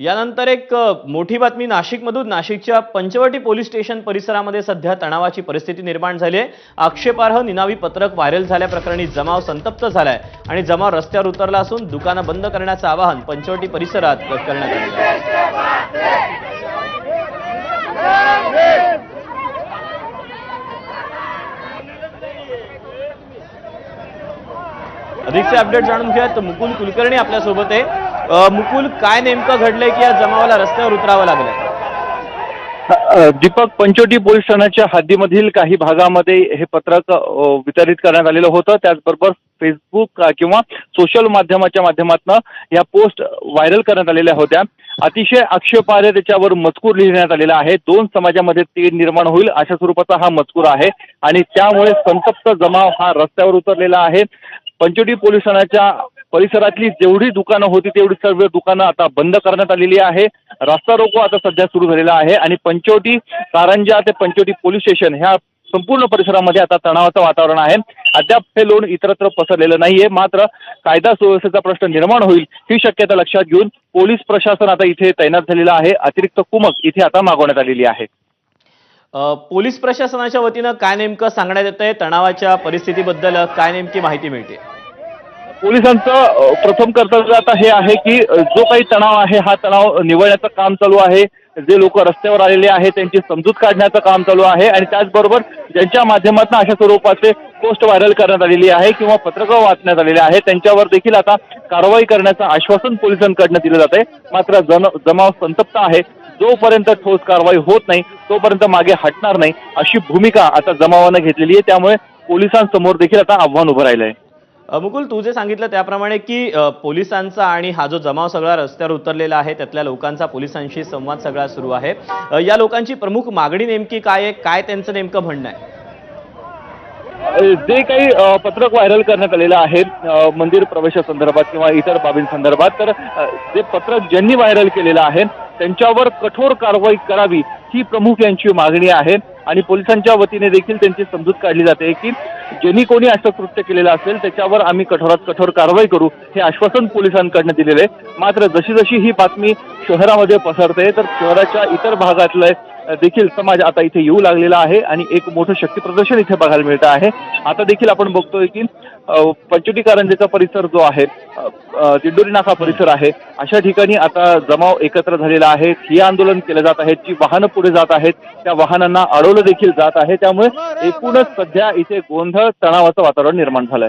यानंतर एक मोठी बातमी नाशिकमधून. नाशिकच्या पंचवटी पोलीस स्टेशन परिसरामध्ये सध्या तणावाची परिस्थिती निर्माण झाली आहे आक्षेपार्ह निनावी पत्रक व्हायरल झाल्याप्रकरणी जमाव संतप्त झालाय आणि जमाव रस्त्यावर उतरला असून दुकानं बंद करण्याचं आवाहन पंचवटी परिसरात करण्यात आलं. अधिकचे अपडेट जाणून घेऊयात. मुकुल कुलकर्णी आपल्यासोबत आहे. मुकुल काय नेमकं घडलंय की या जमावाला रस्त्यावर उतरावं लागलंय? दीपक पंचोटी पोलीस ठाण्याच्या हद्दीमधील काही भागामध्ये हे पत्रक वितरित करण्यात आलेलं होतं. त्याचबरोबर फेसबुक किंवा सोशल माध्यमाच्या माध्यमातून या पोस्ट व्हायरल करण्यात आलेल्या होत्या. अतिशय आक्षेपार्ह त्याच्यावर मजकूर लिहिण्यात आलेला आहे. दोन समाजामध्ये तेढ निर्माण होईल अशा स्वरूपाचा हा मजकूर आहे. आणि त्यामुळे संतप्त जमाव हा रस्त्यावर उतरलेला आहे. पंचोटी पोलीस ठाण्याच्या परिसरातली जेवढी दुकानं होती तेवढी सर्व दुकानं आता बंद करण्यात आलेली आहे. रास्ता रोको आता सध्या सुरू झालेला आहे आणि पंचवटी कारंजा ते पंचवटी पोलीस स्टेशन ह्या संपूर्ण परिसरामध्ये आता तणावाचं वातावरण आहे. अद्याप हे लोन इतरत्र पसरलेलं नाहीये. मात्र कायदा सुव्यवस्थेचा प्रश्न निर्माण होईल ही शक्यता लक्षात घेऊन पोलीस प्रशासन आता इथे तैनात झालेलं आहे. अतिरिक्त कुमक इथे आता मागवण्यात आलेली आहे. पोलीस प्रशासनाच्या वतीनं काय नेमकं सांगण्यात येत आहे तणावाच्या परिस्थितीबद्दल काय नेमकी माहिती मिळते? पोलिसांचं प्रथम कर्तव्य आता हे आहे की जो काही तणाव आहे हा तणाव निवळण्याचं काम चालू आहे. जे लोक रस्त्यावर आलेले आहेत त्यांची समजूत काढण्याचं काम चालू आहे आणि त्याचबरोबर ज्यांच्या माध्यमातून अशा स्वरूपाचे पोस्ट व्हायरल करण्यात आलेली आहे किंवा पत्रकं वाचण्यात आलेली आहे त्यांच्यावर देखील आता कारवाई करण्याचं आश्वासन पोलिसांकडनं दिलं जात आहे मात्र जन जमाव संतप्त आहे. जोपर्यंत ठोस कारवाई होत नाही तोपर्यंत मागे हटणार नाही अशी भूमिका आता जमावानं घेतलेली आहे. त्यामुळे पोलिसांसमोर देखील आता आव्हान उभं राहिलं आहे मुकुल तू जे सांगितलं त्याप्रमाणे की पोलिसांचा आणि हा जो जमाव सगळा रस्त्यावर उतरलेला आहे त्यातल्या लोकांचा पोलिसांशी संवाद सगळा सुरू आहे. या लोकांची प्रमुख मागणी नेमकी काय आहे? काय त्यांचं नेमकं म्हणणं आहे? जे काही पत्रक व्हायरल करण्यात आलेलं आहे मंदिर प्रवेशासंदर्भात किंवा इतर बाबींसंदर्भात तर जे पत्रक ज्यांनी व्हायरल केलेलं आहे त्यांच्यावर कठोर कारवाई करावी ही प्रमुख यांची मागणी आहे. आणि पोलिसांच्या वतीने देखील त्यांची समजूत काढली जाते की ज्यांनी कोणी असं कृत्य केलेलं असेल त्याच्यावर आम्ही कठोरात कठोर कारवाई करू हे आश्वासन पोलिसांकडनं दिलेलं आहे. मात्र जशी जशी ही बातमी शहरामध्ये पसरते तर शहराच्या इतर भागातले देखील समाज आता इथे येऊ लागलेला आहे आणि एक मोठं शक्ती प्रदर्शन इथे बघायला मिळतं आहे. आता देखील आपण बघतोय की पंचोटी कारंजेचा परिसर जो आहे अ, दिंडोरी नाका परिसर आहे. अशा ठिकाणी आता जमाव एकत्र झालेला आहे. ठिय्या आंदोलन केलं जात आहे. जी वाहनं पुढे जात आहेत. त्या वाहनांना अडवलं देखील जात आहे. त्यामुळे एकूणच सध्या इथे गोंधळ तणावाचं वातावरण निर्माण झालंय.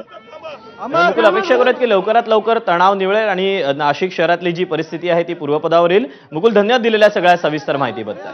मुकुल अपेक्षा करूयात की लवकरात लवकर तणाव निवळेल आणि नाशिक शहरातली जी परिस्थिती आहे ती पूर्वपदावर येईल मुकुल धन्यवाद दिलेल्या सगळ्या सविस्तर माहितीबद्दल.